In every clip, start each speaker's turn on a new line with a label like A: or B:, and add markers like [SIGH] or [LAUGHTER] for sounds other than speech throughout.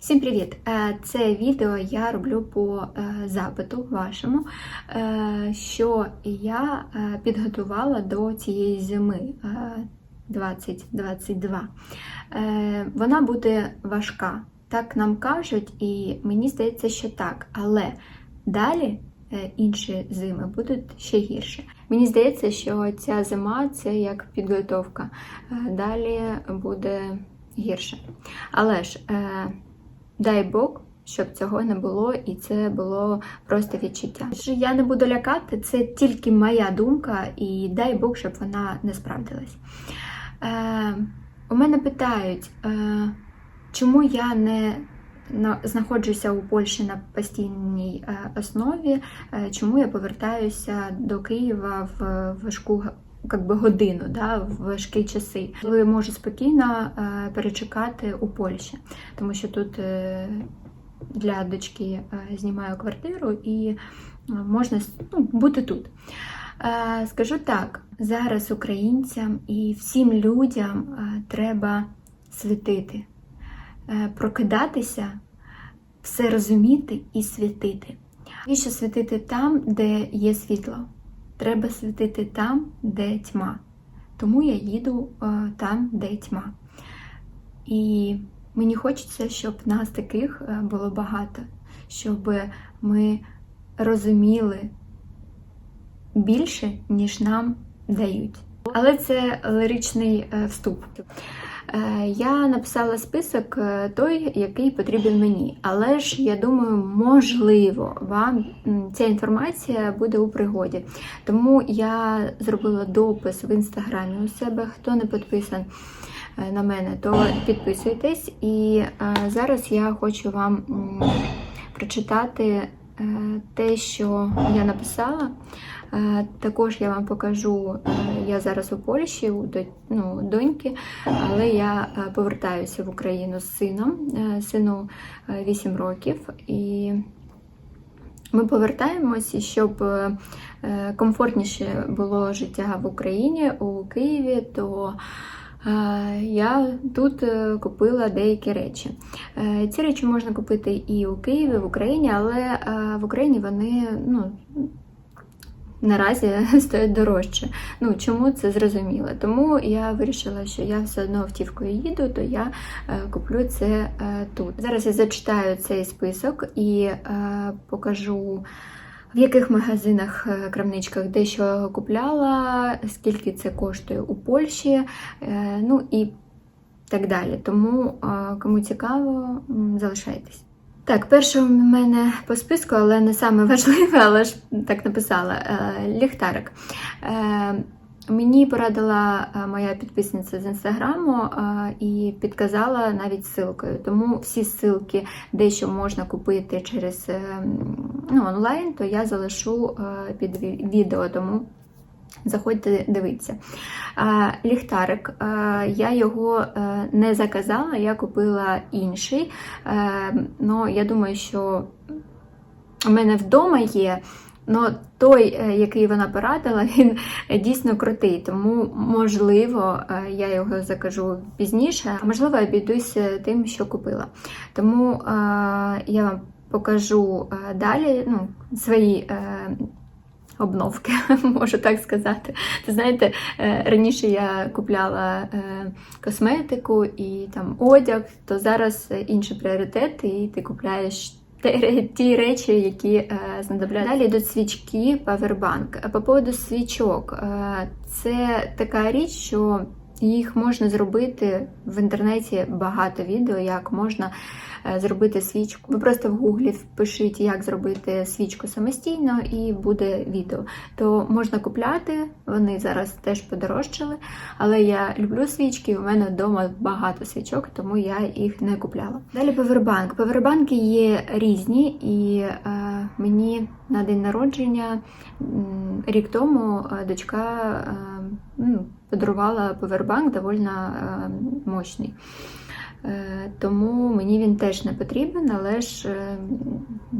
A: Всім привіт! Е, Це відео я роблю по е, запиту вашому, е, що я підготувала до цієї зими е, 2022. Е, Вона буде важка, так нам кажуть, і мені здається, що так. Але далі інші зими будуть ще гірше. Мені здається, що ця зима це як підготовка. Далі буде гірше. Але ж. Дай Бог, щоб цього не було, і це було просто відчуття. Що Я не буду лякати, це тільки моя думка, і дай Бог, щоб вона не справдилась. Е, у мене питають, е, чому я не знаходжуся у Польщі на постійній е, основі, е, чому я повертаюся до Києва в важку как би, годину, да, в важкі часи. Коли можу спокійно е, перечекати у Польщі, тому що тут е, для дочки е, знімаю квартиру і можна ну, бути тут. Скажу так, зараз українцям і всім людям треба світити, прокидатися, все розуміти і світити. І що світити там, де є світло. Треба світити там, де тьма. Тому я їду е, там, де тьма. І мені хочеться, щоб нас таких е, було багато, щоб ми розуміли більше, ніж нам дають. Але це лиричний е, вступ. Е, Я написала список е, той, який потрібен мені. Але ж я думаю, можливо, вам ця інформація буде у пригоді. Тому я зробила допис в інстаграмі у себе. Хто не підписан е, на мене, то підписуйтесь. І зараз я хочу вам прочитати те, що я написала. Е, Також я вам покажу, е, я зараз у Польщі, у ну, доньки, але я е, повертаюся в Україну з сином. Е, Сину е, 8 років. І ми повертаємося, щоб е, е, комфортніше було життя в Україні, у Києві, то е, я тут е, купила деякі речі. Е, Ці речі можна купити і у Києві, в Україні, але е, в Україні вони ну, наразі [LAUGHS] стоять дорожче. Ну чому це зрозуміло? Тому я вирішила, що я все одно автівкою їду, то я куплю це тут. Зараз я зачитаю цей список і покажу. В яких магазинах, е, крамничках дещо купляла, скільки це коштує у Польщі, е, ну і так далі. Тому, е, кому цікаво, залишайтесь. Так, перше в мене по списку, але не саме [LAUGHS] важливе, але ж так написала ліхтарик. Мені порадила е, моя підписниця з інстаграму е, і підказала навіть ссылкою. Тому всі ссылки, де що можна купити через е, ну, онлайн, то я залишу під відео. Тому Заходьте дивитися. Ліхтарик, я його не заказала, я купила інший. Ну, я думаю, що у мене вдома є. Ну, той, е, який вона порадила, [LAUGHS] він дійсно крутий, тому можливо е, я його закажу пізніше, а можливо, обійдусь е, тим, що купила. Тому я вам покажу далі ну, свої обновки, [LAUGHS] можу так сказати. Ти знаєте, раніше я купляла косметику і там одяг, то зараз інші пріоритети, і ти купляєш. [LAUGHS] Ті речі, які е. Далі йдуть свічки, павербанк. По поводу свічок, е, це така річ, що їх можна зробити в інтернеті багато відео, як можна е, зробити свічку. Ви просто в гуглі впишіть, як зробити свічку самостійно, і буде відео. То можна купляти, вони зараз теж подорожчали, але я люблю свічки, у мене вдома багато свічок, тому я їх не купляла. Далі повербанк. Повербанки є різні, і е, мені на день народження рік тому е, дочка е, ну, подарувала повербанк доволі е, мощний. Е, Тому мені він теж не потрібен, але ж е,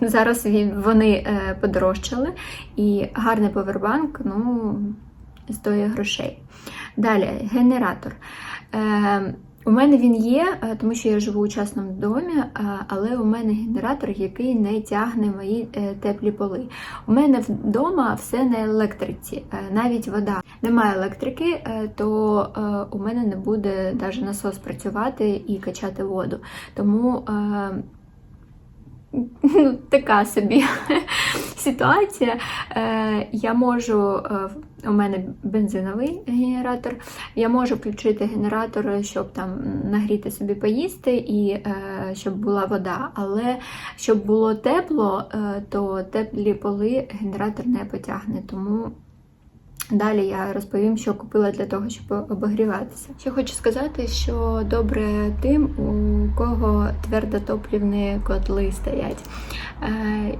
A: зараз вони подорожчали, і гарний повербанк ну, стоїть грошей. Далі генератор. У мене він є, е, тому що я живу у частному домі, е, але у мене генератор, який не тягне мої е, теплі поли. У мене вдома все на електриці, навіть вода. Немає електрики, то у мене не буде навіть насос працювати і качати воду. Тому [LAUGHS] ну, така собі [LAUGHS] ситуація. Я можу, у мене бензиновий генератор, я можу включити генератор, щоб там нагріти собі поїсти і е, щоб була вода. Але щоб було тепло, е, то теплі поли генератор не потягне. Тому Далі я розповім, що купила для того, щоб обігріватися. Ще хочу сказати, що добре тим, у кого твердотоплівні котли стоять. Е,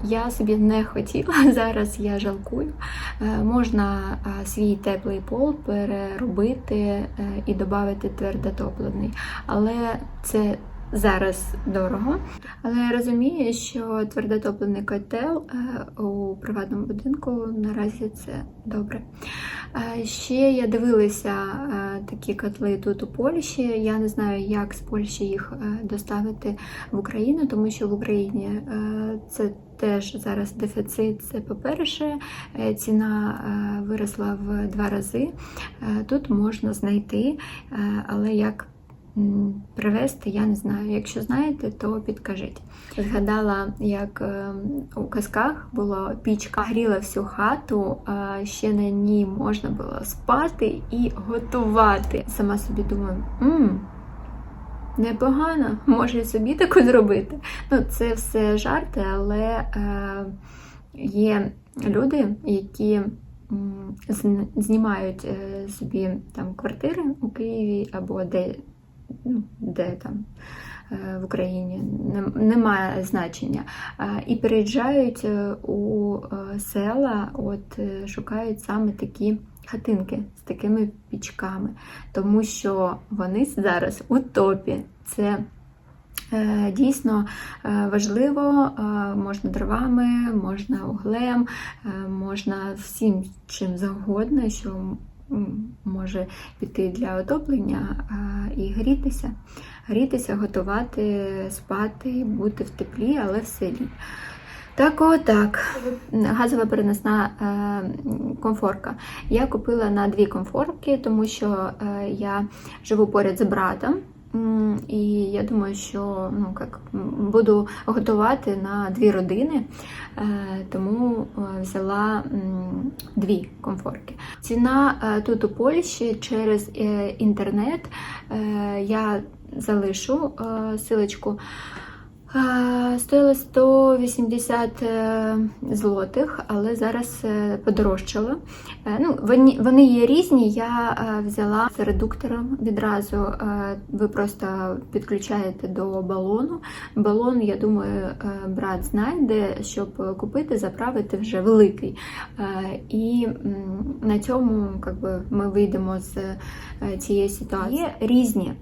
A: Я собі не хотіла, [LAUGHS] зараз я жалкую. Е, Можна е, свій теплий пол переробити і додати твердотопливний, але це зараз дорого. Але я розумію, що твердотопливний котел е, у приватному будинку наразі це добре. Е, Ще я дивилася е, такі котли тут у Польщі. Я не знаю, як з Польщі їх доставити в Україну, тому що в Україні це теж зараз дефіцит. Це по-перше, ціна виросла в два рази. Тут можна знайти, але як привезти, я не знаю. Якщо знаєте, то підкажіть. Згадала, як е, у казках була пічка, гріла всю хату, ще на ній можна було спати і готувати. Сама собі думаю, мм, непогано, може собі таку зробити. Ну, це все жарти, але е, є люди, які знімають е, собі там квартири у Києві або де, ну, де там е, в Україні, немає значення. І переїжджають е, у е, села, от шукають саме такі хатинки з такими пічками, тому що вони зараз у топі. Це Дійсно важливо, можна дровами, можна углем, можна всім чим завгодно, що може піти для отоплення і грітися. Грітися, готувати, спати, бути в теплі, але в селі. Так, отак. Газова переносна е, комфорка. Я купила на дві комфорки, тому що е, я живу поряд з братом. І я думаю, що ну, як, буду готувати на дві родини, е, тому е, взяла дві комфорки. Ціна е, тут у Польщі через інтернет. Я залишу силочку. Стоїла 180 е, злотих, але зараз е, подорожчало. Е, Ну, вони, є різні. Я взяла з редуктором відразу. Ви просто підключаєте до балону. Балон, я думаю, брат знайде, щоб купити, заправити вже великий. І на цьому как би, ми вийдемо з цієї ситуації. Є різні.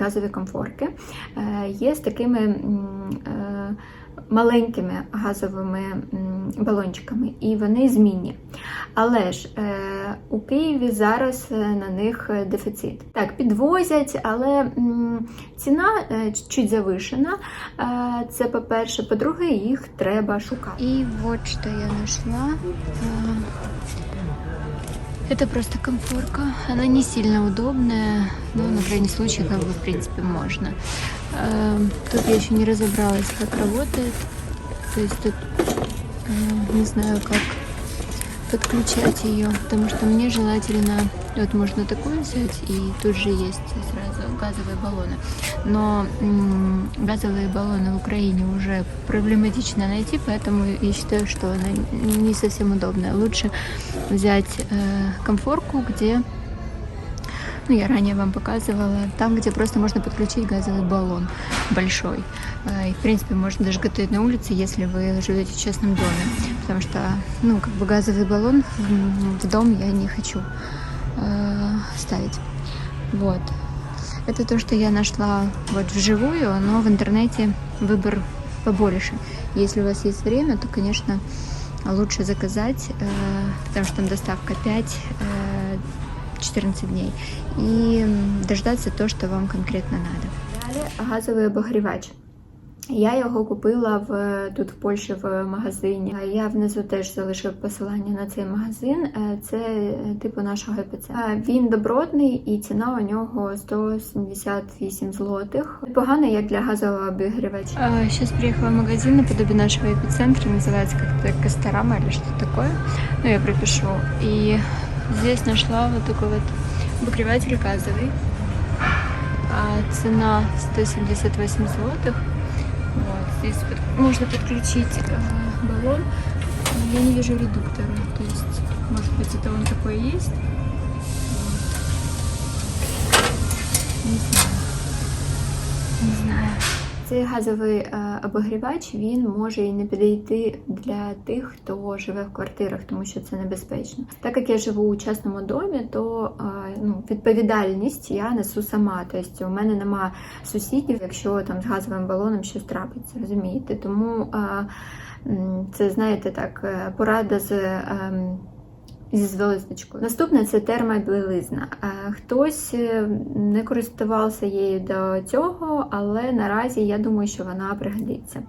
A: Газові комфорки. Е, Є з такими е, маленькими газовими балончиками, і вони змінні. Але ж е, у Києві зараз на них дефіцит. Так, підвозять, але ціна чуть завишена. Це по-перше, по-друге, їх треба шукати. І от що я знайшла. Это просто комфорка. Она не сильно удобная, но на крайний случай, как бы, в принципе, можно. Эм, Тут я еще не разобралась, как работает. То есть тут э, не знаю, как подключать ее, потому что мне желательно, вот можно такую взять, и тут же есть сразу газовые баллоны. Но м, газовые баллоны в Украине уже проблематично найти, поэтому я считаю, что она не совсем удобная. Лучше взять э, комфорку, где ну, я ранее вам показывала, там, где просто можно подключить газовый баллон большой. Э, И, в принципе, можно даже готовить на улице, если вы живете в частном доме. Потому что, ну, как бы газовый баллон в дом я не хочу э, ставить. Вот. Это то, что я нашла вот вживую, но в интернете выбор побольше. Если у вас есть время, то, конечно, лучше заказать, э, потому что там доставка 5 14 дней и дождаться то, что вам конкретно надо. Далі газовий обогрівач. Я його купила в тут в Польщі в магазині. Я внизу теж залишив посилання на цей магазин. Е, Це е, типу нашого епіце. Е, Він добротний і ціна у нього 178 злотих. Поганий як для газового обігрівача. Сейчас приехала в магазин наподобие нашего эпицентра, называется как-то Косторама или что-то такое. Ну, я пропишу. И здесь нашла вот такой вот обогреватель газовый. А цена 178 злотых. Вот, здесь под- можно подключить э, баллон. Я не вижу редуктора, то есть, может быть, это он такой есть. Вот. Не знаю. Не знаю. Цей газовий е, обогрівач він може і не підійти для тих, хто живе в квартирах, тому що це небезпечно. Так як я живу у частному домі, то е, ну, відповідальність я несу сама. Тобто у мене нема сусідів, якщо там з газовим балоном щось трапиться, розумієте? Тому е, це знаєте так, порада з. Зі зв'язочкою. Наступне це термобілизна. Е, Хтось е, не користувався її до цього, але наразі я думаю, що вона пригодиться.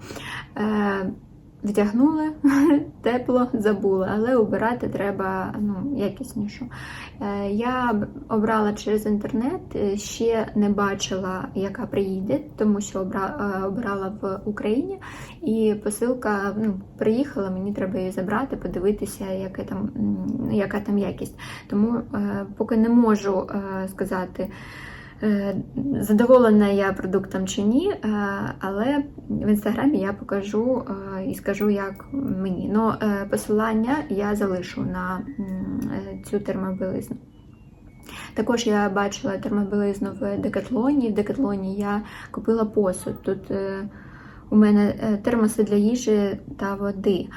A: Вдягнули [LAUGHS] тепло, забули, але обирати треба ну, якіснішу. Е, Я обрала через інтернет, е, ще не бачила, яка приїде, тому що е, обирала в Україні. І посилка ну, приїхала, мені треба її забрати, подивитися, яка там, яка там якість. Тому поки не можу сказати. Е, Задоволена я продуктом чи ні, е, але в інстаграмі я покажу е, і скажу, як мені. Ну, посилання я залишу на цю термобілизну. Також я бачила термобілизну в Декатлоні. В Декатлоні я купила посуд. Тут у мене термоси для їжі та води.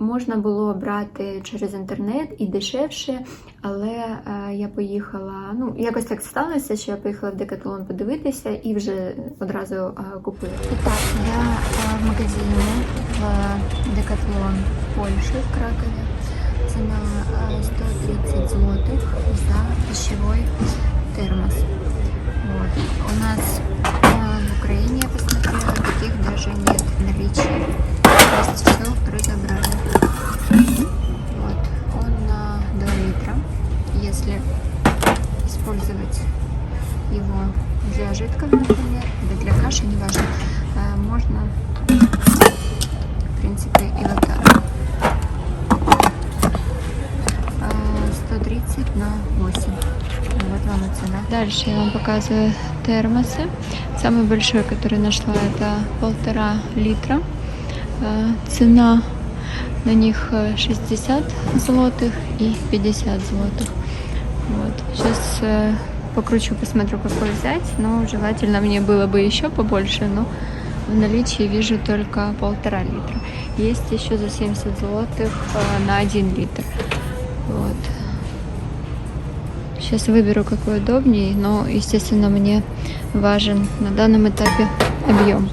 A: Е, Можна було брати через інтернет і дешевше, але е, я поїхала. Ну, якось так сталося, що я поїхала в Декатлон подивитися і вже одразу е, купила. І так, я е, в магазині в Декатлон Польщі в Кракові. Ціна е, 130 злотих за пищевой термос. Вот. У нас э, в Украине, я посмотрела, таких даже нет в наличии. Все разобрали. Дальше я вам показываю термосы. Самый большой, который нашла, это полтора литра. Э, Цена на них э, 60 злотых и 50 злотых. Вот. Сейчас э, покручу, посмотрю, какой взять. Но желательно мне было бы еще побольше, но в наличии вижу только полтора литра. Есть еще за 70 злотых э, на 1 литр. Вот. Сейчас выберу какой удобнее, но, естественно, мне важен на данном этапе объем.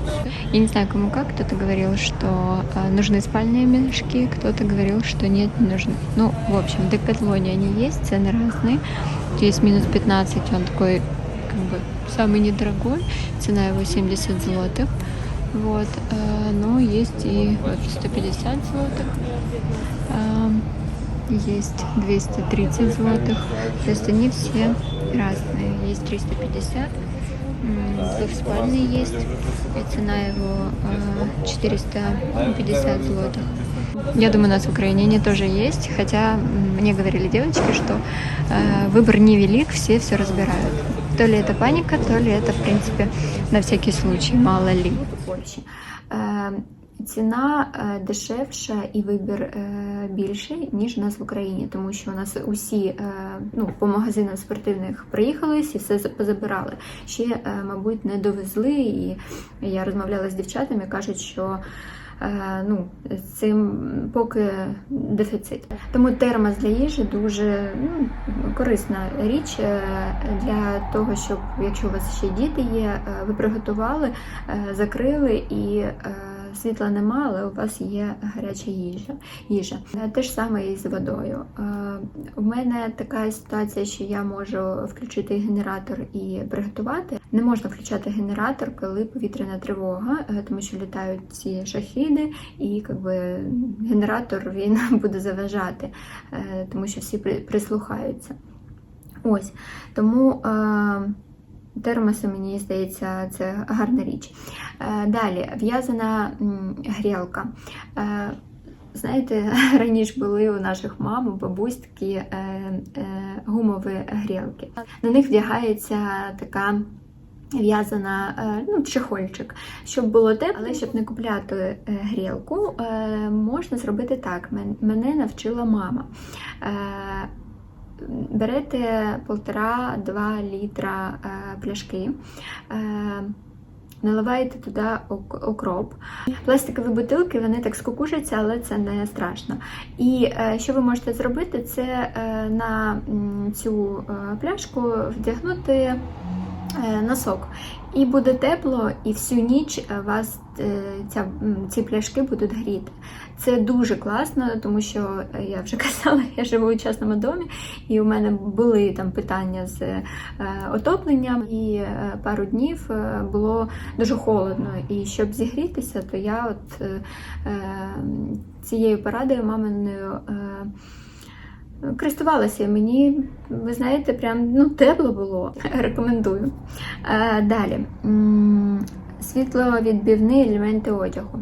A: Я не знаю, кому как. Кто-то говорил, что э, нужны спальные мешки, кто-то говорил, что нет, не нужны. Ну, в общем, в Декатлоне они есть, цены разные. Есть минус 15, он такой, как бы, самый недорогой. Цена его 70 злотых. Вот. э, но есть и вот 150 злотых. Эм, есть 230 злотых. То есть они все разные. Есть 350, м, двухспальный есть, и цена его э, 450 злотых. Я думаю, у нас в Украине они тоже есть, хотя м, мне говорили девочки, что э, выбор невелик, все все разбирают. То ли это паника, то ли это, в принципе, на всякий случай, мало ли. Польщі. Ціна е, дешевша і вибір е, більший, ніж у нас в Україні, тому що у нас усі е, ну, по магазинам спортивних приїхались і все позабирали. Ще, мабуть, не довезли. І я розмовляла з дівчатами, кажуть, що ну, цим поки дефіцит. Тому термос для їжі дуже ну, корисна річ для того, щоб якщо у вас ще діти є, ви приготували, закрили і світла нема, але у вас є гаряча їжа. їжа. Е, Те ж саме і з водою. Е, У мене така ситуація, що я можу включити генератор і приготувати. Не можна включати генератор, коли повітряна тривога, е, тому що літають ці шахіди, і якби, генератор він [LAUGHS] буде заважати, е, тому що всі прислухаються. Ось тому е, термоси, мені здається, це гарна річ. Е, далі в'язана грілка. Е, Знаєте, [LAUGHS] раніше були у наших мам, бабусь такі е, гумові грілки. На них вдягається така в'язана ну, чехольчик, щоб було тепло, але щоб не купляти грілку, можна зробити так. Мене навчила мама. Берете полтора-два літра е, пляшки, е, наливаєте туди ок- окроп. Пластикові бутилки вони так скукужаться, але це не страшно. І е, що ви можете зробити, це на цю пляшку вдягнути носок. І буде тепло, і всю ніч е, вас е, ця, ці пляшки будуть гріти. Це дуже класно, тому що е, я вже [LAUGHS] казала, я живу у частному домі, і у мене були там питання з е, отопленням, і е, пару днів е, було дуже холодно. І щоб зігрітися, то я от е, е, цією порадою маминою. Користувалася мені, ви знаєте, прям ну, тепло було. [LAUGHS] Рекомендую. Е, далі. М, Світловідбивні елементи одягу.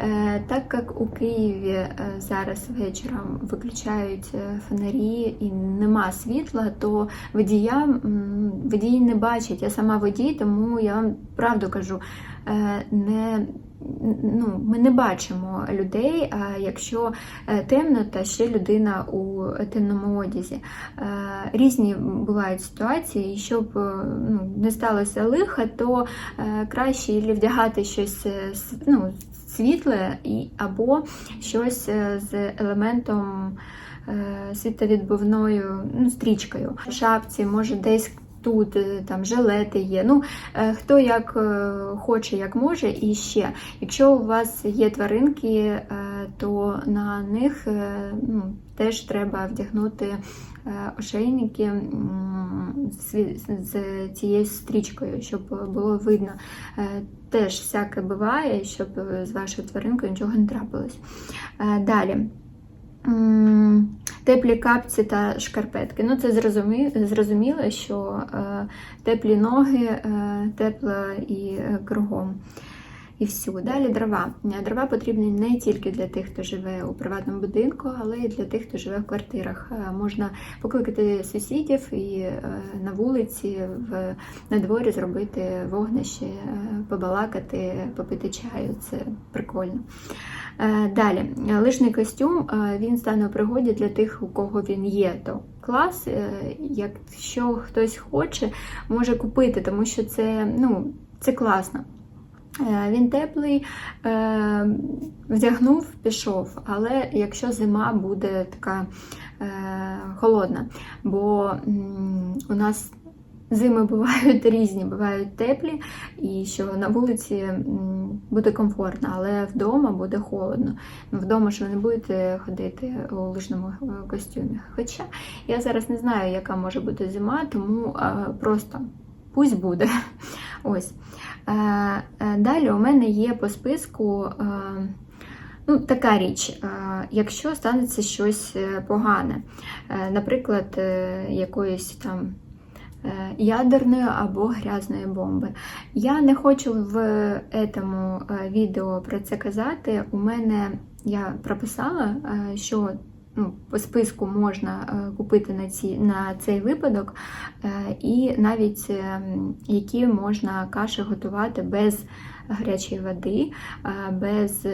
A: Е, Так як у Києві е, зараз вечором виключають фонарі і нема світла, то водіям м, водії не бачать. Я сама водій, тому я вам правду кажу. Не, ну, ми не бачимо людей, якщо е, темно, та ще людина у темному одязі. Е, Різні бувають ситуації, і щоб е, ну, не сталося лиха, то краще вдягати щось ну, світле або щось з елементом світовідбивною ну, стрічкою. В шапці, може, десь. Тут е, там жилети є. Ну е, хто як е, хоче, як може, і ще, якщо у вас є тваринки, то на них ну, теж треба вдягнути ошейники з- цією стрічкою, щоб було видно. Теж всяке буває, щоб з вашою тваринкою нічого не трапилось. Далі. Теплі капці та шкарпетки. Ну, це зрозумі- зрозуміло, що е, теплі ноги, е, тепло і е, кругом. І всю. Далі дрова. Е, Дрова потрібні не тільки для тих, хто живе у приватному будинку, але й для тих, хто живе в квартирах. Е, Можна покликати сусідів і е, на вулиці, в, на дворі зробити вогнище, побалакати, попити чаю. Це прикольно. Далі, лижний костюм він стане у пригоді для тих, у кого він є, то клас. Якщо хтось хоче, може купити, тому що це, ну, це класно. Е, Він теплий, е, вдягнув, пішов. Але якщо зима буде така е, холодна, бо у нас зими бувають [LAUGHS] різні, бувають теплі, і що на вулиці буде комфортно, але вдома буде холодно. Вдома ж ви не будете ходити у лижному костюмі. Хоча я зараз не знаю, яка може бути зима, тому просто пусть буде. [LAUGHS] Ось. Е, е, Далі у мене є по списку е, ну, така річ, якщо станеться щось погане, наприклад, якоїсь там ядерної або грязної бомби. Я не хочу в цьому відео про це казати. У мене я прописала, що ну, по списку можна е, купити на, ці, на цей випадок, е, і навіть е, які можна каші готувати без гарячої води, без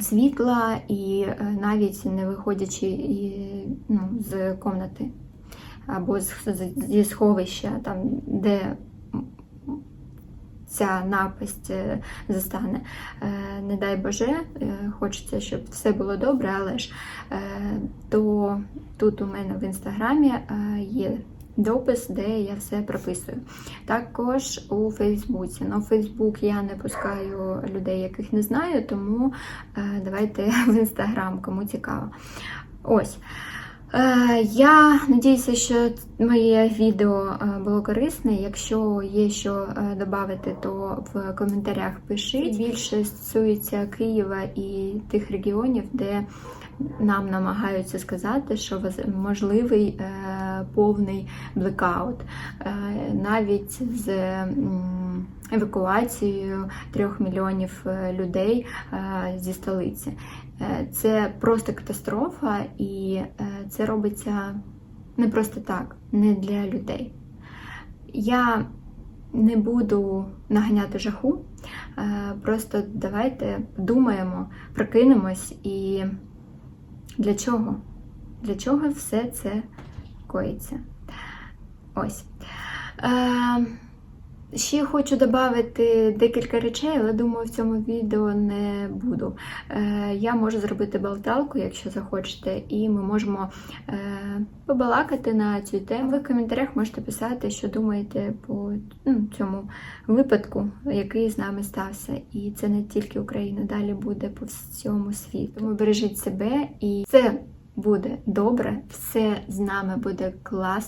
A: світла і навіть не виходячи і, ну, з комнати або зі сховища, там, де ця напасть е, застане. Е, Не дай Боже, е, хочеться, щоб все було добре, але ж то тут у мене в інстаграмі є допис, де я все прописую. Також у Фейсбуці. На Фейсбук я не пускаю людей, яких не знаю, тому давайте [LAUGHS] в інстаграм, кому цікаво. Ось. Е, Я надіюся, що моє відео е, було корисне. Якщо є що е, додати, то в коментарях пишіть. Більше стосується Києва і тих регіонів, де нам намагаються сказати, що можливий повний блекаут, навіть з евакуацією трьох мільйонів людей зі столиці. Е, Це просто катастрофа, і е, це робиться не просто так, не для людей. Я не буду наганяти жаху, е, просто давайте думаємо, прокинемось і для чого? Для чого все це коїться? Ось. Ще хочу додати декілька речей, але думаю, в цьому відео не буду. Е, Я можу зробити болталку, якщо захочете, і ми можемо е, побалакати на цю тему. Ви в коментарях можете писати, що думаєте по ну, цьому випадку, який з нами стався. І це не тільки Україна, далі буде по всьому світу. Тому бережіть себе, і все буде добре, все з нами буде класно.